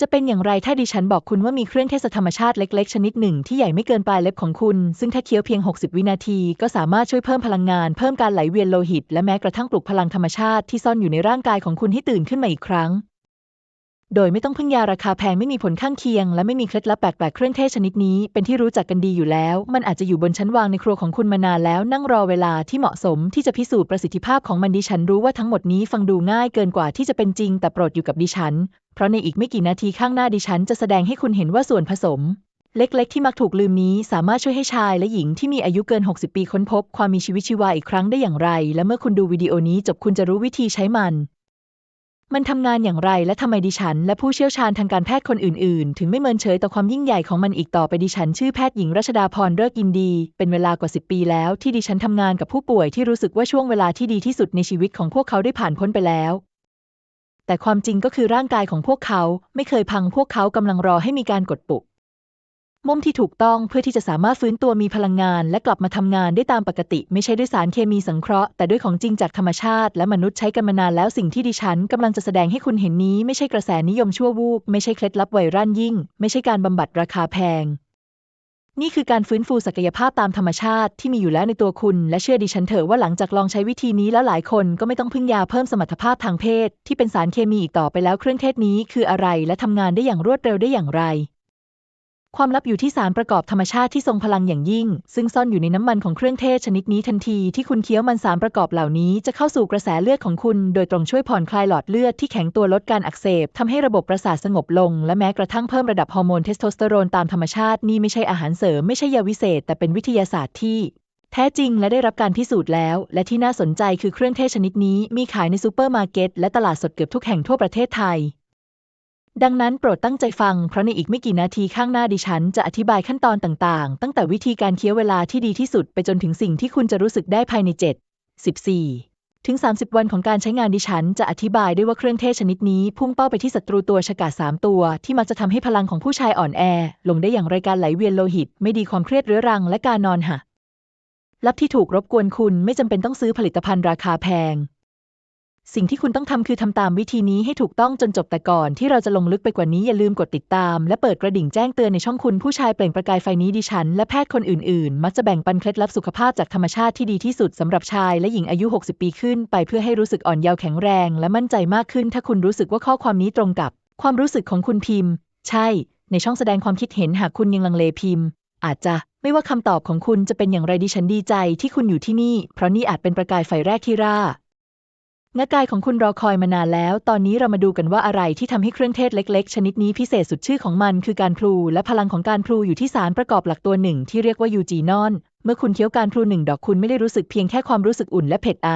จะเป็นอย่างไรถ้าดิฉันบอกคุณว่ามีเครื่องเทศธรรมชาติเล็ก ๆ ชนิดหนึ่งที่ใหญ่ไม่เกินปลายเล็บของคุณ ซึ่งถ้าเคี้ยวเพียง 60 วินาที ก็สามารถช่วยเพิ่มพลังงาน เพิ่มการไหลเวียนโลหิต และแม้กระทั่งปลุกพลังธรรมชาติที่ซ่อนอยู่ในร่างกายของคุณให้ตื่นขึ้นมาอีกครั้ง โดยไม่ต้องพึ่งยาราคาแพงไม่มีผลข้างเคียง และไม่มีเคล็ดลับแปลกๆเครื่องเทศชนิดนี้ เป็นที่รู้จักกันดีอยู่แล้ว มันอาจจะอยู่บนชั้นวางในครัวของคุณมานานแล้ว นั่งรอเวลาที่เหมาะสมที่จะพิสูจน์ประสิทธิภาพของมันดิฉันรู้ว่าทั้งหมดนี้ฟังดูง่ายเกินกว่าที่จะเป็นจริง แต่โปรดอยู่กับดิฉัน เพราะในอีกไม่กี่นาทีข้างหน้าดิฉันจะแสดงให้คุณเห็นว่าส่วนผสม เล็กๆ ที่มักถูกลืมนี้ สามารถช่วยให้ชายและหญิงที่มีอายุเกิน 60 ปีค้นพบ ความมีชีวิตชีวาอีกครั้งได้อย่างไร และเมื่อคุณดูวิดีโอนี้จบคุณจะรู้วิธีใช้มัน มันทำงานอย่างไรและทำไมดิฉัน และผู้เชี่ยวชาญทางการแพทย์คนอื่น ๆ ถึงไม่เมินเฉยต่อความยิ่งใหญ่ของมันอีกต่อไปดิฉัน ชื่อแพทย์หญิงรัชดาพรเลิกอินดี เป็นเวลากว่า 10 ปีแล้ว ที่ดิฉันทำงานกับผู้ป่วยที่รู้สึกว่าช่วงเวลาที่ดีที่สุดในชีวิตของพวกเขาได้ผ่านพ้นไปแล้ว แต่ความจริงก็คือร่างกายของพวกเขาไม่เคยพังพวกเขากำลังรอให้มีการกดปลุก มุมที่ถูกต้องเพื่อที่จะสามารถฟื้นตัวมีพลังงาน และกลับมาทำงานได้ตามปกติ ไม่ใช่ด้วยสารเคมีสังเคราะห์แต่ด้วยของจริงจากธรรมชาติ และมนุษย์ใช้กันมานานแล้วสิ่งที่ดิฉันกำลังจะแสดงให้คุณเห็นนี้ ไม่ใช่กระแสนิยมชั่ววูบไม่ใช่เคล็ดลับไวรัลยิ่ง ไม่ใช่การบำบัดราคาแพง นี่คือการฟื้นฟูศักยภาพตามธรรมชาติที่มีอยู่แล้วในตัวคุณ และเชื่อดิฉันเถอะว่าหลังจากลองใช้วิธีนี้แล้วหลายคนก็ไม่ต้องพึ่งยาเพิ่มสมรรถภาพทางเพศ ที่เป็นสารเคมีอีกต่อไปแล้วเครื่องเทศนี้คืออะไร และทำงานได้อย่างรวดเร็วได้อย่างไร ความลับอยู่ที่สารประกอบธรรมชาติที่ทรงพลังอย่างยิ่ง ซึ่งซ่อนอยู่ในน้ำมันของเครื่องเทศชนิดนี้ทันทีที่คุณเคี้ยวมันสารประกอบเหล่านี้จะเข้าสู่กระแสเลือดของคุณ โดยตรงช่วยผ่อนคลายหลอดเลือดที่แข็งตัวลดการอักเสบทำให้ระบบประสาทสงบลง และแม้กระทั่งเพิ่มระดับฮอร์โมนเทสโทสเตอโรนตามธรรมชาตินี่ไม่ใช่อาหารเสริมไม่ใช่ยาวิเศษ แต่เป็นวิทยาศาสตร์ที่แท้จริงและได้รับการพิสูจน์แล้ว และที่น่าสนใจคือเครื่องเทศชนิดนี้มีขายในซูเปอร์มาร์เก็ตและตลาดสดเกือบทุกแห่งทั่วประเทศไทย ดังนั้นโปรดตั้งใจฟัง เพราะในอีกไม่กี่นาทีข้างหน้าดิฉันจะอธิบายขั้นตอนต่างๆ ตั้งแต่วิธีการเคี้ยวเวลาที่ดีที่สุดไปจนถึงสิ่งที่คุณจะรู้สึกได้ภายใน 7 14 ถึง 30 วันของการใช้งานดิฉันจะอธิบายด้วยว่าเครื่องเทศชนิดนี้ พุ่งเป้าไปที่ศัตรูตัวฉกาจสามตัว ที่มักจะทำให้พลังของผู้ชายอ่อนแอ ลงได้อย่างไรการไหลเวียนโลหิต ไม่ดีความเครียดเรื้อรังและการนอนหะลับที่ถูกรบกวนคุณไม่จำเป็นต้องซื้อผลิตภัณฑ์ราคาแพง สิ่งที่คุณต้องทำคือทำตามวิธีนี้ให้ถูกต้องจนจบแต่ก่อนที่เราจะลงลึกไปกว่านี้อย่าลืมกดติดตาม และเปิดกระดิ่งแจ้งเตือนในช่องคุณผู้ชายเปล่งประกายไฟนี้ดิฉัน และแพทย์คนอื่นๆ มักจะแบ่งปันเคล็ดลับสุขภาพจากธรรมชาติที่ดีที่สุดสำหรับชายและหญิงอายุ 60 ปีขึ้น ไปเพื่อให้รู้สึกอ่อนเยาว์แข็งแรง และมั่นใจมากขึ้น ถ้าคุณรู้สึกว่าข้อความนี้ตรงกับ ความรู้สึกของคุณพิมพ์ ใช่ ในช่องแสดงความคิดเห็นหากคุณยังลังเลพิมพ์ อาจจะไม่ว่าคำตอบของคุณจะเป็นอย่างไรดิฉันดีใจที่คุณอยู่ที่นี่ เพราะนี่อาจเป็นประกายไฟแรกที่ร่า งากายของคุณรอคอยมานานแล้ว ตอนนี้เรามาดูกันว่าอะไรที่ทำให้เครื่องเทศเล็ก ๆ ชนิดนี้พิเศษสุดชื่อของมันคือการพลู และพลังของการพลูอยู่ที่สารประกอบหลักตัวหนึ่งที่เรียกว่ายูจีนอน เมื่อคุณเคี้ยวการพลูหนึ่งดอกคุณไม่ได้รู้สึกเพียงแค่ความรู้สึกอุ่นและเผ็ดไอ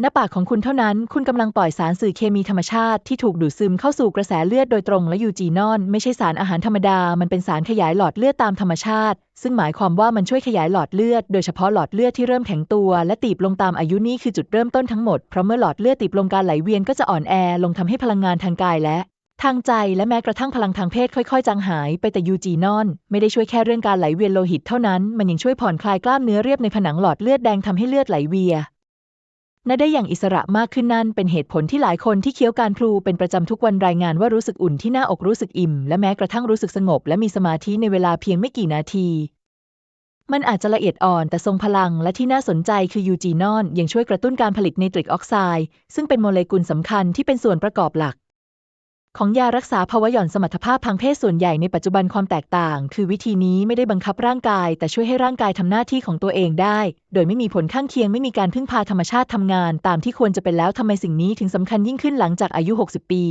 หน้าปากของคุณเท่านั้น คุณกำลังปล่อยสารสื่อเคมีธรรมชาติที่ถูกดูดซึมเข้าสู่กระแสเลือดโดยตรงและยูจีนอน ไม่ใช่สารอาหารธรรมดา มันเป็นสารขยายหลอดเลือดตามธรรมชาติ ซึ่งหมายความว่ามันช่วยขยายหลอดเลือด โดยเฉพาะหลอดเลือดที่เริ่มแข็งตัว และตีบลงตามอายุนี่คือจุดเริ่มต้นทั้งหมด เพราะเมื่อหลอดเลือดตีบลงการไหลเวียนก็จะอ่อนแอลงทำให้พลังงานทางกายและทางใจและแม้กระทั่งพลังทางเพศค่อยๆ จางหายไปแต่ยูจีนอน ไม่ได้ช่วยแค่เรื่องการไหลเวียนโลหิตเท่านั้น มันยังช่วยผ่อนคลายกล้ามเนื้อเรียบในผนังหลอดเลือดแดงทำให้เลือดไหลเวีย นได้อย่างอิสระมากขึ้นนั่น เป็นเหตุผลที่หลายคนที่เคี้ยวการพลูเป็นประจำทุกวันรายงานว่ารู้สึกอุ่นที่หน้าอกรู้สึกอิ่ม และแม้กระทั่งรู้สึกสงบ และมีสมาธิในเวลาเพียงไม่กี่นาที มันอาจจะละเอียดอ่อนแต่ทรงพลังและที่น่าสนใจคือยูจีนอนยังช่วยกระตุ้นการผลิตไนตริกออกไซด์ซึ่งเป็นโมเลกุลสำคัญที่เป็นส่วนประกอบหลัก ของยารักษาภาวะหย่อนสมรรถภาพทางเพศส่วนใหญ่ในปัจจุบันความแตกต่าง คือวิธีนี้ไม่ได้บังคับร่างกาย แต่ช่วยให้ร่างกายทำหน้าที่ของตัวเองได้ โดยไม่มีผลข้างเคียงไม่มีการพึ่งพาธรรมชาติทำงาน ตามที่ควรจะเป็นแล้วทำไมสิ่งนี้ถึงสำคัญยิ่งขึ้นหลังจากอายุ 60 ปี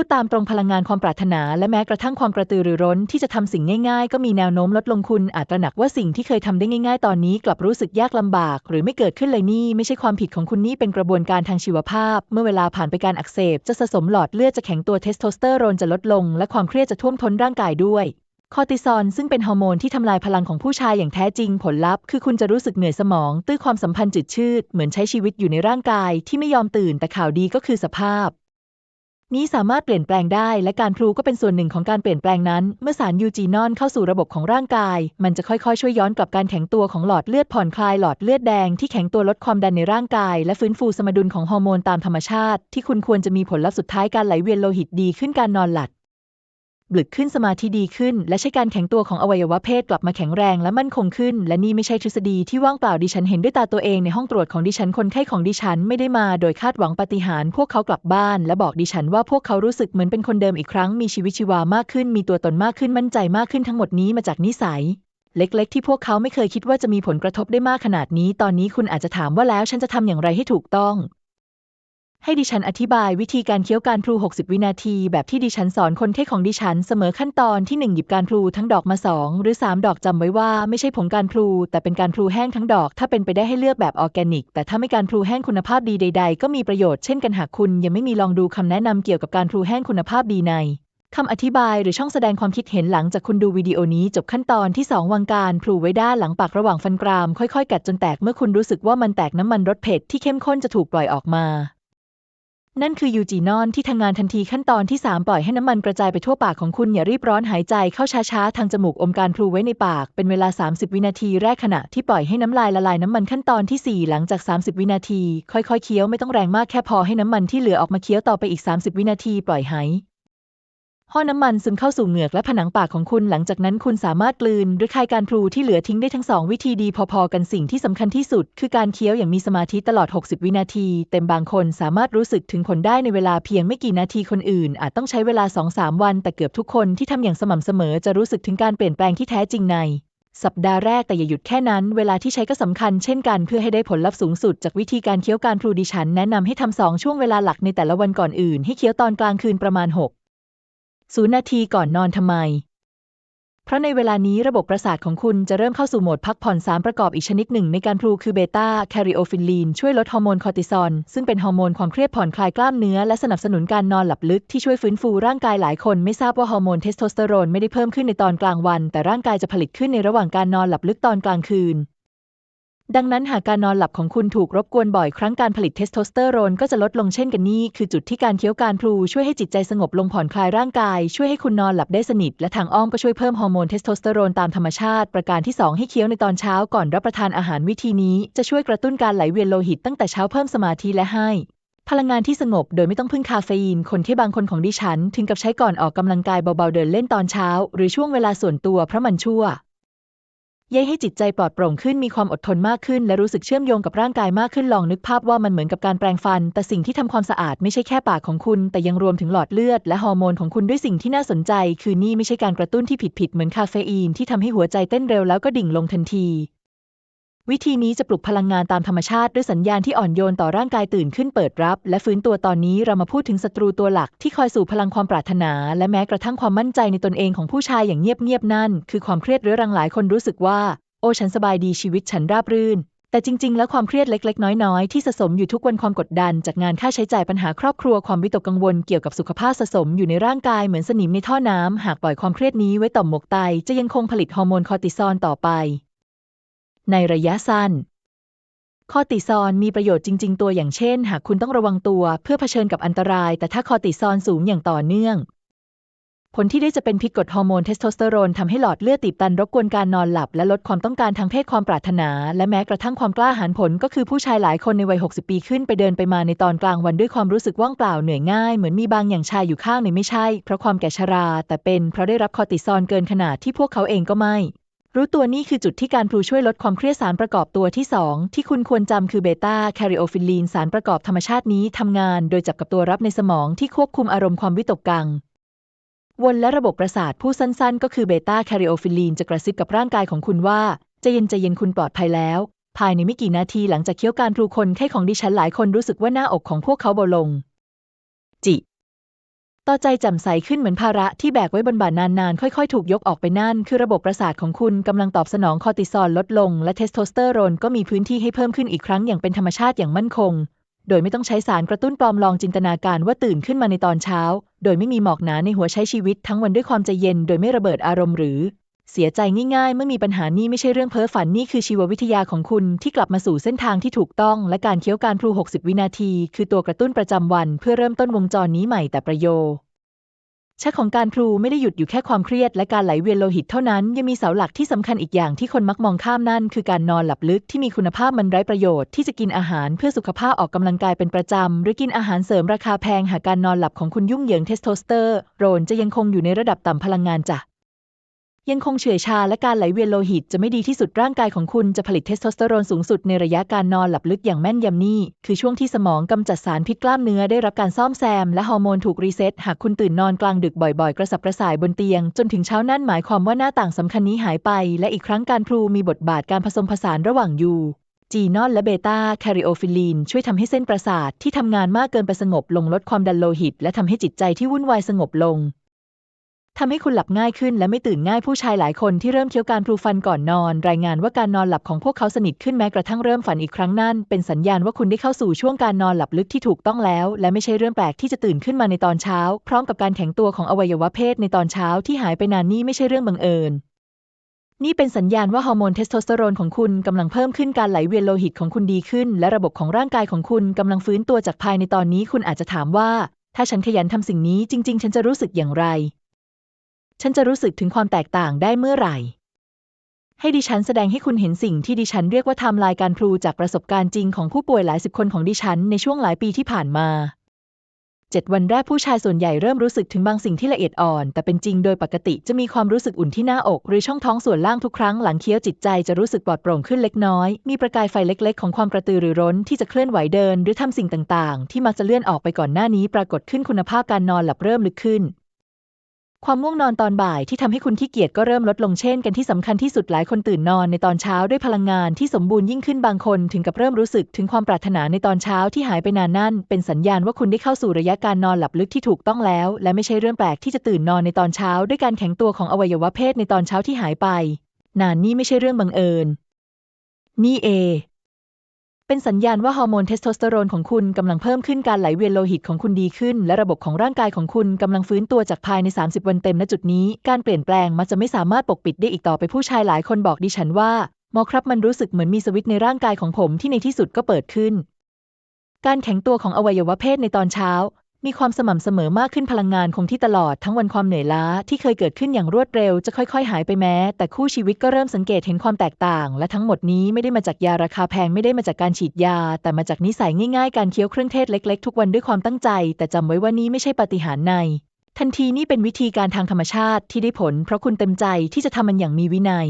พูดตามตรงพลังงานความปรารถนา และแม้กระทั่งความกระตือรือร้นที่จะทำสิ่งง่ายๆ ก็มีแนวโน้มลดลงคุณอาจตระหนักว่าสิ่งที่เคยทำได้ง่ายๆ ตอนนี้กลับรู้สึกยากลำบาก หรือไม่เกิดขึ้นเลยนี่ ไม่ใช่ความผิดของคุณนี่เป็นกระบวนการทางชีวภาพ เมื่อเวลาผ่านไปการอักเสบ จะสะสมหลอดเลือดจะแข็งตัวเทสโทสเตอโรนจะลดลง และความเครียดจะท่วมท้นร่างกายด้วยคอร์ติซอลซึ่งเป็นฮอร์โมนที่ทำลายพลังของผู้ชายอย่างแท้จริงผลลัพธ์คือคุณจะรู้สึกเหนื่อยสมอง ตื้อความสัมพันธ์จืดชืด เหมือนใช้ชีวิตอยู่ในร่างกายที่ไม่ยอมตื่นแต่ข่าวดีก็คือสภาพ นี้สามารถเปลี่ยนแปลงได้และการพลูก็เป็นส่วนหนึ่งของการเปลี่ยนแปลงนั้น เมื่อสารยูจีนอนเข้าสู่ระบบของร่างกาย มันจะค่อยๆ ช่วยย้อนกลับการแข็งตัวของหลอดเลือดผ่อนคลายหลอดเลือดแดงที่แข็งตัวลดความดันในร่างกาย และฟื้นฟูสมดุลของฮอร์โมนตามธรรมชาติ ที่คุณควรจะมีผลลัพธ์สุดท้ายการไหลเวียนโลหิตดีขึ้นการนอนหลับ บลึกขึ้นสมาธิดีขึ้น และใช้การแข็งตัวของอวัยวะเพศกลับมาแข็งแรงและมั่นคงขึ้น และนี่ไม่ใช่ทฤษฎีที่ว่างเปล่าดิฉันเห็นด้วยตาตัวเองในห้องตรวจของดิฉันคนไข้ของดิฉันไม่ได้มาโดยคาดหวังปาฏิหาริย์พวกเขากลับบ้าน และบอกดิฉันว่าพวกเขารู้สึกเหมือนเป็นคนเดิมอีกครั้งมีชีวิตชีวามากขึ้น มีตัวตนมากขึ้นมั่นใจมากขึ้นทั้งหมดนี้มาจากนิสัยเล็ก ๆ ที่พวกเขาไม่เคยคิดว่าจะมีผลกระทบได้มากขนาดนี้ ตอนนี้คุณอาจจะถามว่าแล้วฉันจะทำอย่างไรให้ถูกต้อง ให้ดิฉันอธิบายวิธีการเคี้ยวการพลู 60 วินาที แบบที่ดิฉันสอนคนไข้ของดิฉันเสมอขั้นตอนที่ 1 หยิบการพลูทั้งดอกมา 2 หรือ 3 ดอกจำไว้ว่าไม่ใช่ผงการพลู แต่เป็นการพลูแห้งทั้งดอก ถ้าเป็นไปได้ให้เลือกแบบออร์แกนิก แต่ถ้าไม่การพลูแห้งคุณภาพดีใด ๆ ก็มีประโยชน์เช่นกันหากคุณยังไม่มีลองดูคำแนะนำเกี่ยวกับการพลูแห้งคุณภาพดีในคำอธิบายหรือช่องแสดงความคิดเห็นหลังจากคุณดูวิดีโอนี้จบขั้นตอนที่ 2 วางการพลูไว้ด้านหลังปากระหว่างฟันกราม ค่อยๆ กัดจนแตกเมื่อคุณรู้สึกว่ามันแตกน้ำมันรสเผ็ดที่เข้มข้นจะถูกปล่อยออกมา นั่นคือยูจีนอนที่ทำงานทันทีขั้นตอนที่ 3 ปล่อยให้น้ำมันกระจายไปทั่วปากของคุณอย่ารีบร้อนหายใจเข้าช้าๆ ทางจมูกอมการพลูไว้ในปาก เป็นเวลา 30 วินาทีแรกขณะที่ปล่อยให้น้ำลายละลายน้ำมันขั้นตอนทีสี่4 หลังจาก 30 วินาที ค่อยๆเคี้ยวไม่ต้องแรงมากแค่พอให้น้ำมันที่เหลือออกมาเคี้ยวต่อไปอีก 30 วินาทีปล่อยหาย ห่อน้ำมันซึมเข้าสู่เหงือกและผนังปากของคุณหลังจากนั้นคุณสามารถกลืนหรือคายการพลูที่เหลือทิ้งได้ทั้งสองวิธีดีพอๆ กันสิ่งที่สำคัญที่สุด คือการเคี้ยวอย่างมีสมาธิตลอด 60 วินาที เต็มบางคนสามารถรู้สึกถึงผลได้ในเวลาเพียงไม่กี่นาทีคนอื่น อาจต้องใช้เวลา 2-3 วัน แต่เกือบทุกคนที่ทำอย่างสม่ำเสมอจะรู้สึกถึงการเปลี่ยนแปลงที่แท้จริงในสัปดาห์แรกแต่อย่าหยุดแค่นั้น เวลาที่ใช้ก็สำคัญเช่นกันเพื่อให้ได้ผลลัพธ์สูงสุด จากวิธีการเคี้ยวการพลูดิฉัน แนะนำให้ทำสองช่วงเวลาหลักในแต่ละวันก่อนอื่น ให้เคี้ยวตอนกลางคืนประมาณ 6 ศูนย์นาทีก่อนนอนทำไม เพราะในเวลานี้ระบบประสาทของคุณจะเริ่มเข้าสู่โหมดพักผ่อนสารประกอบอีกชนิดหนึ่งในการพลูคือเบต้าแคริโอฟิลลีนช่วยลดฮอร์โมนคอร์ติซอลซึ่งเป็นฮอร์โมนความเครียดผ่อนคลายกล้ามเนื้อและสนับสนุนการนอนหลับลึกที่ช่วยฟื้นฟูร่างกายหลายคนไม่ทราบว่าฮอร์โมนเทสโทสเตอโรนไม่ได้เพิ่มขึ้นในตอนกลางวัน แต่ร่างกายจะผลิตขึ้นในระหว่างการนอนหลับลึกตอนกลางคืน ดังนั้นหากการนอนหลับของคุณถูกรบกวนบ่อยครั้งการผลิตเทสโทสเตอโรนก็จะลดลงเช่นกันนี่คือจุดที่การเคี้ยวการพลูช่วยให้จิตใจสงบลงผ่อนคลายร่างกาย ช่วยให้คุณนอนหลับได้สนิท และทางอ้อมก็ช่วยเพิ่มฮอร์โมนเทสโทสเตอโรนตามธรรมชาติ ประการที่ 2 ให้เคี้ยวในตอนเช้าก่อนรับประทานอาหารวิธีนี้ จะช่วยกระตุ้นการไหลเวียนโลหิตตั้งแต่เช้าเพิ่มสมาธิและให้พลังงานที่สงบโดยไม่ต้องพึ่งคาเฟอีน คนที่บางคนของดิฉัน ถึงกับใช้ก่อนออกกำลังกายเบาๆเดินเล่นตอนเช้า หรือช่วงเวลาส่วนตัวเพราะมันชั่ว ย่อยให้จิตใจปลอดโปร่งขึ้นมีความอดทนมากขึ้น และรู้สึกเชื่อมโยงกับร่างกายมากขึ้นลองนึกภาพว่ามันเหมือนกับการแปรงฟัน แต่สิ่งที่ทำความสะอาดไม่ใช่แค่ปากของคุณ แต่ยังรวมถึงหลอดเลือดและฮอร์โมนของคุณด้วยสิ่งที่น่าสนใจ คือนี่ไม่ใช่การกระตุ้นที่ผิดๆเหมือนคาเฟอีนที่ทำให้หัวใจเต้นเร็วแล้วก็ดิ่งลงทันที วิธีนี้จะปลุกพลังงานตามธรรมชาติด้วยสัญญาณที่อ่อนโยนต่อร่างกายตื่นขึ้นเปิดรับ และฟื้นตัวตอนนี้เรามาพูดถึงศัตรูตัวหลักที่คอยสู่พลังความปรารถนา และแม้กระทั่งความมั่นใจในตนเองของผู้ชายอย่างเงียบๆนั่น คือความเครียดเรื้อรังหลายคนรู้สึกว่า โอ้ฉันสบายดีชีวิตฉันราบรื่นแต่จริง ๆ แล้วความเครียดเล็ก ๆ น้อย ๆ ที่สะสมอยู่ทุกวันความกดดัน จากงานค่าใช้จ่ายปัญหาครอบครัวความวิตกกังวลเกี่ยวกับสุขภาพสะสมอยู่ในร่างกายเหมือนสนิมในท่อน้ำหากปล่อยความเครียดนี้ไว้ต่อมหมวกไตจะยังคงผลิตฮอร์โมนคอร์ติซอลต่อไป ในระยะสั้น คอติซอลมีประโยชน์จริง ๆ ตัวอย่างเช่น หากคุณต้องระวังตัวเพื่อเผชิญกับอันตราย แต่ถ้าคอติซอลสูงอย่างต่อเนื่อง ผลที่ได้จะเป็นพิษกดฮอร์โมนเทสโทสเตอโรนทำให้หลอดเลือดตีบตันรบกวนการนอนหลับ และลดความต้องการทางเพศความปรารถนา และแม้กระทั่งความกล้าหาญผลก็คือผู้ชายหลายคนในวัย 60 ปีขึ้นไปเดินไปมาในตอนกลางวันด้วยความรู้สึกว่างเปล่าเหนื่อยง่ายเหมือนมีบางอย่างชายอยู่ข้างในไม่ใช่ เพราะความแก่ชรา แต่เป็นเพราะได้รับคอติซอลเกินขนาดที่พวกเขาเองก็ไม่ รู้ตัวนี่คือจุดที่การพลูช่วยลดความเครียดสารประกอบตัวที่ 2 ที่คุณควรจำคือเบต้าแคริโอฟิลลีนสารประกอบธรรมชาตินี้ทำงานโดยจับกับตัวรับในสมองที่ควบคุมอารมณ์ความวิตกกังวลและระบบประสาทผู้สั้นๆ ก็คือเบต้าแคริโอฟิลลีนจะกระซิบกับร่างกายของคุณว่าใจเย็นใจเย็นคุณปลอดภัยแล้ว ภายในไม่กี่นาทีหลังจากเคี้ยวการพลูคนไข้ของดิฉันหลายคนรู้สึกว่าหน้าอกของพวกเขาเบาลง จิ ต่อใจแจ่มใสขึ้นเหมือนภาระที่แบกไว้บนบ่านานๆ ค่อยๆ ถูกยกออกไปนั่น คือระบบประสาทของคุณกำลังตอบสนองคอร์ติซอลลดลง และเทสโทสเตอโรนก็มีพื้นที่ให้เพิ่มขึ้นอีกครั้งอย่างเป็นธรรมชาติอย่างมั่นคง โดยไม่ต้องใช้สารกระตุ้นปลอมลองจินตนาการว่าตื่นขึ้นมาในตอนเช้า โดยไม่มีหมอกหนาในหัวใช้ชีวิตทั้งวันด้วยความใจเย็น โดยไม่ระเบิดอารมณ์หรือ เสียใจง่ายๆ เมื่อมีปัญหานี่ไม่ใช่เรื่องเพ้อฝันนี่คือชีววิทยาของคุณที่กลับมาสู่เส้นทางที่ถูกต้อง และการเคี้ยวการพลู 60 วินาที คือตัวกระตุ้นประจำวันเพื่อเริ่มต้นวงจรนี้ใหม่แต่ประโยชน์ชะของการพลูไม่ได้หยุดอยู่แค่ความเครียดและการไหลเวียนโลหิตเท่านั้น ยังมีเสาหลักที่สำคัญอีกอย่างที่คนมักมองข้ามนั่น คือการนอนหลับลึกที่มีคุณภาพมันไร้ประโยชน์ที่จะกินอาหารเพื่อสุขภาพออกกำลังกายเป็นประจำหรือกินอาหารเสริมราคาแพงหากการนอนหลับของคุณยุ่งเหยิงเทสโทสเตอโรนจะยังคงอยู่ในระดับต่ำพลังงานจ้ะ ยังคงเฉื่อยชาและการไหลเวียนโลหิตจะไม่ดีที่สุดร่างกายของคุณจะผลิตเทสโทสเตอโรนสูงสุดในระยะการนอนหลับลึกอย่างแม่นยำนี่ คือช่วงที่สมองกำจัดสารพิษกล้ามเนื้อได้รับการซ่อมแซมและฮอร์โมนถูกรีเซ็ตหากคุณตื่นนอนกลางดึกบ่อยๆ กระสับกระส่ายบนเตียง จนถึงเช้านั่นหมายความว่าหน้าต่างสำคัญนี้หายไป และอีกครั้งการพลูมีบทบาทการผสมผสานระหว่างยูจีนอนและเบต้าแคริโอฟิลีน ช่วยทำให้เส้นประสาทที่ทำงานมากเกินไปสงบลงลดความดันโลหิต และทำให้จิตใจที่วุ่นวายสงบลง ทำให้คุณหลับง่ายขึ้นและไม่ตื่นง่ายผู้ชายหลายคนที่เริ่มเคี้ยวการพลูฟันก่อนนอน รายงานว่าการนอนหลับของพวกเขาสนิทขึ้นแม้กระทั่งเริ่มฝันอีกครั้งนั่นเป็นสัญญาณว่าคุณได้เข้าสู่ช่วงการนอนหลับลึกที่ถูกต้องแล้ว และไม่ใช่เรื่องแปลกที่จะตื่นขึ้นมาในตอนเช้า พร้อมกับการแข็งตัวของอวัยวะเพศในตอนเช้าที่หายไปนานนี่ไม่ใช่เรื่องบังเอิญนี่เป็นสัญญาณว่าฮอร์โมนเทสโทสเตอโรนของคุณกำลังเพิ่มขึ้นการไหลเวียนโลหิตของคุณดีขึ้น และระบบของร่างกายของคุณกำลังฟื้นตัวจากภายในตอนนี้ คุณอาจจะถามว่า ถ้าฉันขยันทำสิ่งนี้จริง ๆ ฉันจะรู้สึกอย่างไร ฉันจะรู้สึกถึงความแตกต่างได้เมื่อไหร่ ให้ดิฉันแสดงให้คุณเห็นสิ่งที่ดิฉันเรียกว่าไทม์ไลน์การพลูจากประสบการณ์จริงของผู้ป่วยหลายสิบคนของดิฉันในช่วงหลายปีที่ผ่านมาเจ็ดวันแรกผู้ชายส่วนใหญ่เริ่มรู้สึกถึงบางสิ่งที่ละเอียดอ่อน แต่เป็นจริงโดยปกติจะมีความรู้สึกอุ่นที่หน้าอก หรือช่องท้องส่วนล่างทุกครั้งหลังเคี้ยวจิตใจจะรู้สึกปลอดโปร่งขึ้นเล็กน้อย มีประกายไฟเล็กๆ ของความกระตือรือร้นที่จะเคลื่อนไหวเดิน หรือทำสิ่งต่างๆ ที่มักจะเลื่อนออกไปก่อนหน้านี้ปรากฏขึ้นคุณภาพการนอนหลับเริ่มลึกขึ้น ความง่วงนอนตอนบ่ายที่ทำให้คุณขี้เกียจก็เริ่มลดลงเช่นกันที่สำคัญที่สุดหลายคนตื่นนอนในตอนเช้าด้วยพลังงานที่สมบูรณ์ยิ่งขึ้นบางคนถึงกับเริ่มรู้สึกถึงความปรารถนาในตอนเช้าที่หายไปนานนั่น เป็นสัญญาณว่าคุณได้เข้าสู่ระยะการนอนหลับลึกที่ถูกต้องแล้ว และไม่ใช่เรื่องแปลกที่จะตื่นนอนในตอนเช้า ด้วยการแข็งตัวของอวัยวะเพศในตอนเช้าที่หายไป นานนี่ไม่ใช่เรื่องบังเอิญ นี่เอ เป็นสัญญาณว่าฮอร์โมนเทสโทสเตอโรนของคุณกำลังเพิ่มขึ้นการไหลเวียนโลหิตของคุณดีขึ้น และระบบของร่างกายของคุณกำลังฟื้นตัวจากภายใน 30 วันเต็มณจุดนี้ การเปลี่ยนแปลงมักจะไม่สามารถปกปิดได้อีกต่อไปผู้ชายหลายคนบอกดิฉันว่าหมอครับมันรู้สึกเหมือนมีสวิตช์ในร่างกายของผมที่ในที่สุดก็เปิดขึ้น การแข็งตัวของอวัยวะเพศในตอนเช้า มีความสม่ำเสมอมากขึ้นพลังงานคงที่ตลอดทั้งวันความเหนื่อยล้าที่เคยเกิดขึ้นอย่างรวดเร็วจะค่อยๆ หายไปแม้ แต่คู่ชีวิตก็เริ่มสังเกตเห็นความแตกต่าง และทั้งหมดนี้ไม่ได้มาจากยาราคาแพงไม่ได้มาจากการฉีดยา แต่มาจากนิสัยง่ายๆ การเคี้ยวเครื่องเทศเล็กๆ ทุกวันด้วยความตั้งใจ แต่จำไว้ว่านี้ไม่ใช่ปาฏิหาริย์ใน ทันทีนี่เป็นวิธีการทางธรรมชาติที่ได้ผล เพราะคุณเต็มใจที่จะทำมันอย่างมีวินัย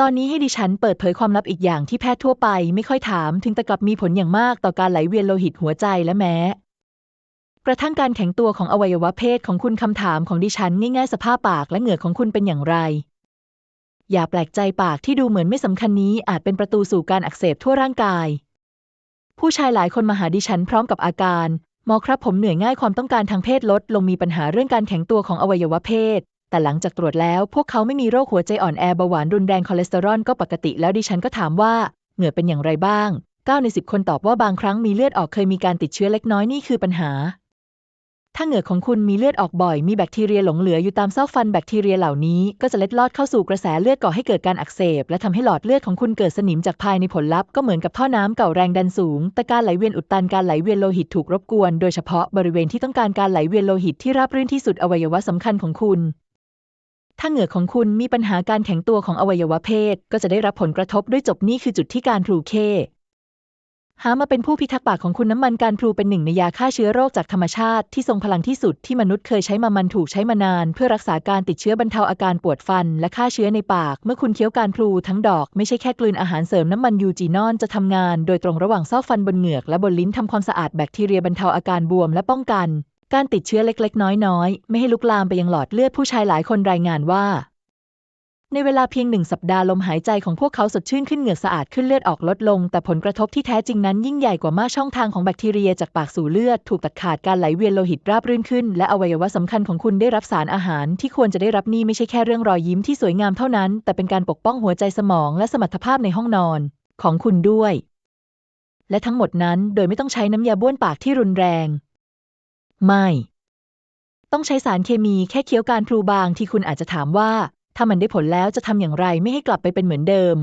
ตอนนี้ให้ดิฉันเปิดเผยความลับอีกอย่างที่แพทย์ทั่วไปไม่ค่อยถาม ถึงแต่กลับมีผลอย่างมากต่อการไหลเวียนโลหิตหัวใจและแม้ กระทั่งการแข็งตัวของอวัยวะเพศของคุณคำถามของดิฉันง่ายๆสภาพปากและเหงื่อของคุณเป็นอย่างไร อย่าแปลกใจปากที่ดูเหมือนไม่สำคัญนี้อาจเป็นประตูสู่การอักเสบทั่วร่างกาย ผู้ชายหลายคนมาหาดิฉันพร้อมกับอาการหมอครับผมเหนื่อยง่ายความต้องการทางเพศลดลงมีปัญหาเรื่องการแข็งตัวของอวัยวะเพศ แต่หลังจากตรวจแล้วพวกเขาไม่มีโรคหัวใจอ่อนแอเบาหวานรุนแรงคอเลสเตอรอลก็ปกติแล้วดิฉันก็ถามว่าเหงื่อเป็นอย่างไรบ้าง9ใน10 คนตอบว่าบางครั้งมีเลือดออกเคยมีการติดเชื้อเล็กน้อยนี่คือปัญหา ถ้าเหงื่อของคุณมีเลือดออกบ่อย มีแบคทีเรียหลงเหลืออยู่ตามซอกฟันแบคทีเรียเหล่านี้ ก็จะเล็ดลอดเข้าสู่กระแสเลือดก่อให้เกิดการอักเสบ และทำให้หลอดเลือดของคุณเกิดสนิมจากภายในผลลัพธ์ก็เหมือนกับท่อน้ำเก่าแรงดันสูง แต่การไหลเวียนอุดตันการไหลเวียนโลหิตถูกรบกวน โดยเฉพาะบริเวณที่ต้องการการไหลเวียนโลหิตที่ราบรื่นที่สุดอวัยวะสำคัญของคุณถ้าเหงื่อของคุณมีปัญหาการแข็งตัวของอวัยวะเพศ ก็จะได้รับผลกระทบด้วยจบนี่คือจุดที่การพลูเค หามาเป็นผู้พิทักษ์ปากของคุณน้ำมันการพลูเป็นหนึ่งในยาฆ่าเชื้อโรคจากธรรมชาติที่ทรงพลังที่สุดที่มนุษย์เคยใช้มามันถูกใช้มานาน เพื่อรักษาการติดเชื้อบรรเทาอาการปวดฟันและฆ่าเชื้อในปาก เมื่อคุณเคี้ยวการพลูทั้งดอกไม่ใช่แค่กลืนอาหารเสริมน้ำมันยูจีนอนจะทำงานโดยตรงระหว่างซอกฟันบนเหงือกและบนลิ้นทำความสะอาดแบคทีเรียบรรเทาอาการบวมและป้องกัน การติดเชื้อเล็กๆ น้อยๆ ไม่ให้ลุกลามไปยังหลอดเลือดผู้ชายหลายคนรายงานว่า ในเวลาเพียงหนึ่งสัปดาห์ลมหายใจของพวกเขาสดชื่นขึ้นเหงื่อสะอาดขึ้นเลือดออกลดลง แต่ผลกระทบที่แท้จริงนั้นยิ่งใหญ่กว่ามากช่องทางของแบคทีเรียจากปากสู่เลือด ถูกตัดขาดการไหลเวียนโลหิตราบรื่นขึ้น และอวัยวะสำคัญของคุณได้รับสารอาหาร ที่ควรจะได้รับนี่ไม่ใช่แค่เรื่องรอยยิ้มที่สวยงามเท่านั้น แต่เป็นการปกป้องหัวใจสมองและสมรรถภาพในห้องนอน ของคุณด้วย และทั้งหมดนั้นโดยไม่ต้องใช้น้ำยาบ้วนปากที่รุนแรง ไม่ ต้องใช้สารเคมีแค่เคี้ยวการพลูบางที่คุณอาจจะถามว่า ถ้ามันได้ผลแล้วจะทำอย่างไรไม่ให้กลับไปเป็นเหมือนเดิม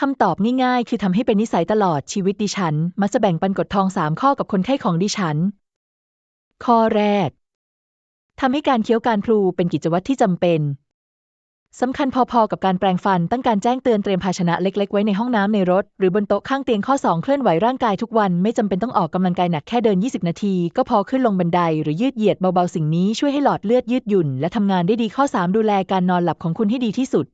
คำตอบง่ายๆ คือทำให้เป็นนิสัยตลอดชีวิตดิฉัน มักจะแบ่งปันกฎทองสามข้อกับคนไข้ของดิฉัน ข้อแรกทำให้การเคี้ยวการพลูเป็นกิจวัตรที่จำเป็น สำคัญพอๆกับการแปรงฟัน ตั้งการแจ้งเตือนเตรียมภาชนะเล็กๆ ไว้ในห้องน้ำในรถ หรือบนโต๊ะข้างเตียงข้อ 2 เคลื่อนไหวร่างกายทุกวันไม่จำเป็นต้องออกกำลังกายหนักแค่เดิน 20 นาที ก็พอขึ้นลงบันไดหรือยืดเหยียดเบาๆสิ่งนี้ช่วยให้หลอดเลือดยืดหยุ่น และทำงานได้ดีข้อ 3 ดูแลการนอนหลับของคุณให้ดีที่สุด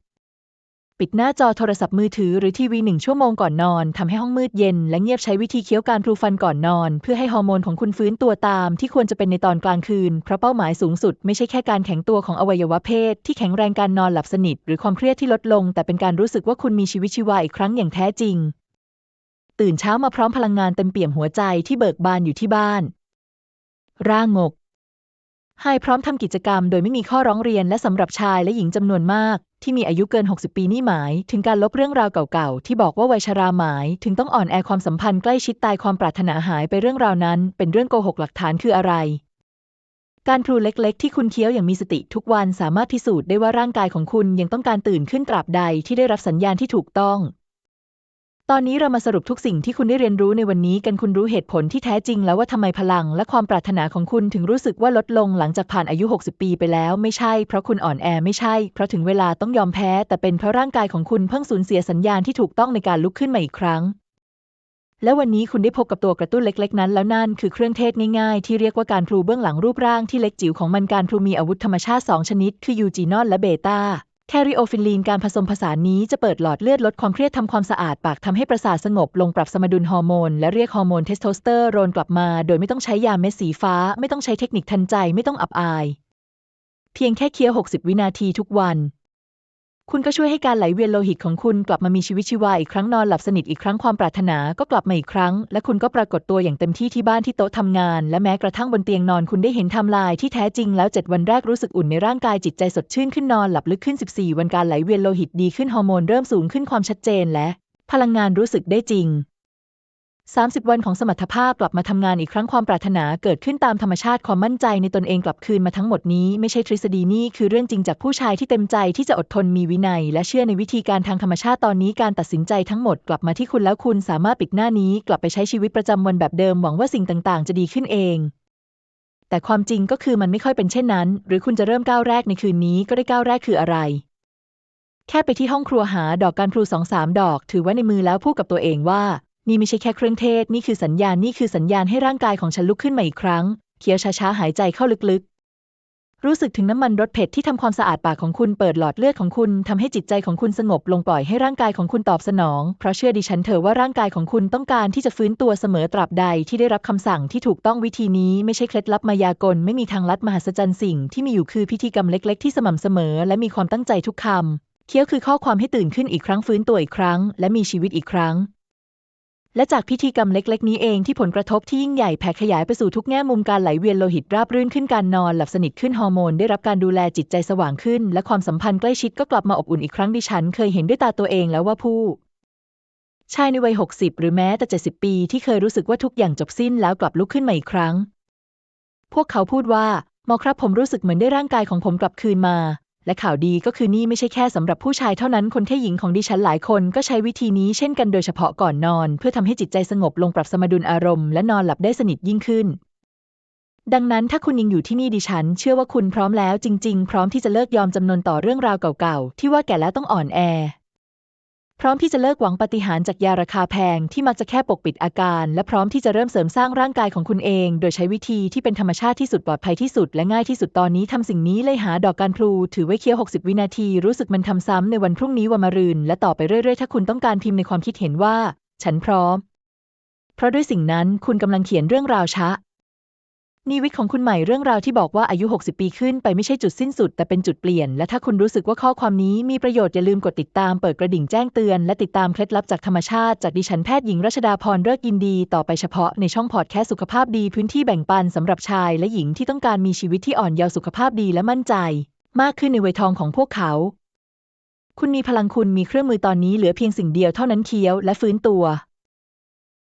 ปิดหน้าจอโทรศัพท์มือถือหรือทีวีหนึ่งชั่วโมงก่อนนอนทำให้ห้องมืดเย็น และเงียบใช้วิธีเคี้ยวการพลูฟันก่อนนอน เพื่อให้ฮอร์โมนของคุณฟื้นตัวตามที่ควรจะเป็นในตอนกลางคืน เพราะเป้าหมายสูงสุดไม่ใช่แค่การแข็งตัวของอวัยวะเพศ ที่แข็งแรงการนอนหลับสนิท หรือความเครียดที่ลดลง แต่เป็นการรู้สึกว่าคุณมีชีวิตชีวาอีกครั้งอย่างแท้จริง ตื่นเช้ามาพร้อมพลังงานเต็มเปี่ยมหัวใจที่เบิกบานอยู่ที่บ้าน ร่างงก ไฮพร้อมทำกิจกรรมโดยไม่มีข้อร้องเรียนและสำหรับชายและหญิงจำนวนมาก ที่มีอายุเกิน 60 ปีนี่หมาย ถึงการลบเรื่องราวเก่าๆ ที่บอกว่าวัยชราหมาย ถึงต้องอ่อนแอความสัมพันธ์ใกล้ชิดตายความปรารถนาหายไปเรื่องราวนั้น เป็นเรื่องโกหกหลักฐานคืออะไร การพลูเล็กๆ ที่คุณเคี้ยวอย่างมีสติทุกวันสามารถพิสูจน์ได้ว่าร่างกายของคุณยังต้องการตื่นขึ้นตราบใดที่ได้รับสัญญาณที่ถูกต้อง ตอนนี้เรามาสรุปทุกสิ่งที่คุณได้เรียนรู้ในวันนี้กันคุณรู้เหตุผลที่แท้จริงแล้วว่าทำไมพลังและความปรารถนาของคุณถึงรู้สึกว่าลดลงหลังจากผ่านอายุ 60 ปีไปแล้ว ไม่ใช่เพราะคุณอ่อนแอไม่ใช่ เพราะถึงเวลาต้องยอมแพ้ แต่เป็นเพราะร่างกายของคุณเพิ่งสูญเสียสัญญาณที่ถูกต้องในการลุกขึ้นมาอีกครั้ง และวันนี้คุณได้พบกับตัวกระตุ้นเล็ก ๆ นั้น แล้วนั่นคือเครื่องเทศง่ายๆ ที่เรียกว่าการพลูเบื้องหลังรูปร่างที่เล็กจิ๋วของมันการพลูมีอาวุธธรรมชาติ 2 ชนิด คือยูจีนอลและเบต้า แคริโอฟิลลีนการผสมผสานนี้จะเปิดหลอดเลือดลดความเครียดทำความสะอาดปากทำให้ประสาทสงบลงปรับสมดุลฮอร์โมนและเรียกฮอร์โมนเทสโทสเตอโรนกลับมา โดยไม่ต้องใช้ยาเม็ดสีฟ้า ไม่ต้องใช้เทคนิคทันใจไม่ต้องอับอาย เพียงแค่เคี้ยว 60 วินาทีทุกวัน คุณก็ช่วยให้การไหลเวียนโลหิตของคุณกลับมามีชีวิตชีวาอีกครั้งนอนหลับสนิทอีกครั้งความปรารถนาก็กลับมาอีกครั้ง และคุณก็ปรากฏตัวอย่างเต็มที่ที่บ้านที่โต๊ะทำงาน และแม้กระทั่งบนเตียงนอนคุณได้เห็นทำลายที่แท้จริงแล้ว 7 วันแรกรู้สึกอุ่นในร่างกายจิตใจสดชื่นขึ้นนอนหลับลึกขึ้น 14 วันการไหลเวียนโลหิตดีขึ้นฮอร์โมนเริ่มสูงขึ้นความชัดเจนและ พลังงานรู้สึกได้จริง 30 วันของสมรรถภาพกลับมาทำงานอีกครั้งความปรารถนาเกิดขึ้นตามธรรมชาติความมั่นใจในตนเองกลับคืนมาทั้งหมดนี้ไม่ใช่ทฤษฎีนี่คือเรื่องจริงจากผู้ชายที่เต็มใจที่จะอดทนมีวินัย และเชื่อในวิธีการทางธรรมชาติตอนนี้การตัดสินใจทั้งหมดกลับมาที่คุณแล้วคุณสามารถปิดหน้านี้ กลับไปใช้ชีวิตประจำวันแบบเดิมหวังว่าสิ่งต่างๆ จะดีขึ้นเอง แต่ความจริงก็คือมันไม่ค่อยเป็นเช่นนั้น หรือคุณจะเริ่มก้าวแรกในคืนนี้ก็ได้ก้าวแรกคืออะไรแค่ไปที่ห้องครัวหาดอกการพลูสองสามดอก ถือไว้ในมือแล้วพูดกับตัวเองว่า นี่ไม่ใช่แค่เครื่องเทศ นี่คือสัญญาณ นี่คือสัญญาณให้ร่างกายของฉันลุกขึ้นมาอีกครั้ง เคี้ยวช้าๆ หายใจเข้าลึกๆ รู้สึกถึงน้ำมันรสเผ็ดที่ทำความสะอาดปากของคุณ เปิดหลอดเลือดของคุณ ทำให้จิตใจของคุณสงบลงปล่อยให้ร่างกายของคุณตอบสนอง เพราะเชื่อดิฉันเถอะว่าร่างกายของคุณต้องการที่จะฟื้นตัวเสมอตราบใดที่ได้รับคำสั่งที่ถูกต้องวิธีนี้ไม่ใช่เคล็ดลับมายากล ไม่มีทางลัดมหัศจรรย์สิ่งที่มีอยู่คือพิธีกรรมเล็ก ๆ ที่สม่ำเสมอ และมีความตั้งใจทุกคำเคี้ยวคือข้อความให้ตื่นขึ้นอีกครั้งฟื้นตัวอีกครั้ง และมีชีวิตอีกครั้ง และจากพิธีกรรมเล็ก ๆ นี้เองที่ผลกระทบที่ยิ่งใหญ่แผ่ขยายไปสู่ทุกแง่มุมการไหลเวียนโลหิตราบรื่นขึ้นการนอนหลับสนิทขึ้นฮอร์โมนได้รับการดูแลจิตใจสว่างขึ้น และความสัมพันธ์ใกล้ชิดก็กลับมาอบอุ่นอีกครั้งดิฉัน เคยเห็นด้วยตาตัวเองแล้วว่าผู้ชายในวัย 60 หรือแม้แต่ 70 ปีที่เคยรู้สึกว่าทุกอย่างจบสิ้นแล้วกลับลุกขึ้นมาอีกครั้ง พวกเขาพูดว่าหมอครับผมรู้สึกเหมือนได้ร่างกายของผมกลับคืนมา และข่าวดีก็คือนี่ไม่ใช่แค่สำหรับผู้ชายเท่านั้นคนเท่หญิงของดิฉันหลายคนก็ใช้วิธีนี้เช่นกันโดยเฉพาะก่อนนอน เพื่อทำให้จิตใจสงบลงปรับสมดุลอารมณ์และนอนหลับได้สนิทยิ่งขึ้น ดังนั้นถ้าคุณยังอยู่ที่นี่ดิฉัน เชื่อว่าคุณพร้อมแล้วจริง ๆ พร้อมที่จะเลิกยอมจำนนต่อเรื่องราวเก่าๆที่ว่าแก่แล้วต้องอ่อนแอ พร้อมที่จะเลิกหวังปาฏิหารย์จากยาราคาแพงที่มักจะแค่ปกปิดอาการ และพร้อมที่จะเริ่มเสริมสร้างร่างกายของคุณเอง โดยใช้วิธีที่เป็นธรรมชาติที่สุดปลอดภัยที่สุด และง่ายที่สุดตอนนี้ทำสิ่งนี้เลยหาดอกการพลูถือไว้เคี้ยว 60 วินาที รู้สึกมันทำซ้ำในวันพรุ่งนี้วันมะรืน และต่อไปเรื่อยๆ ถ้าคุณต้องการพิมพ์ในความคิดเห็นว่า ฉันพร้อม เพราะด้วยสิ่งนั้นคุณกำลังเขียนเรื่องราวช้า นิวิตของคุณใหม่เรื่องราวที่บอกว่าอายุ 60 ปีขึ้นไปไม่ใช่จุดสิ้นสุด แต่เป็นจุดเปลี่ยน และถ้าคุณรู้สึกว่าข้อความนี้มีประโยชน์อย่าลืมกดติดตามเปิดกระดิ่งแจ้งเตือน และติดตามเคล็ดลับจากธรรมชาติ จากดิฉันแพทย์หญิงรัชดาพรเลิกยินดี ต่อไปเฉพาะในช่องพอดแคสต์สุขภาพดีพื้นที่แบ่งปันสำหรับชาย และหญิงที่ต้องการมีชีวิตที่อ่อนเยาว์สุขภาพดีและมั่นใจ มากขึ้นในวัยทองของพวกเขา คุณมีพลังคุณมีเครื่องมือตอนนี้เหลือเพียงสิ่งเดียวเท่านั้นเคี้ยวและฟื้นตัว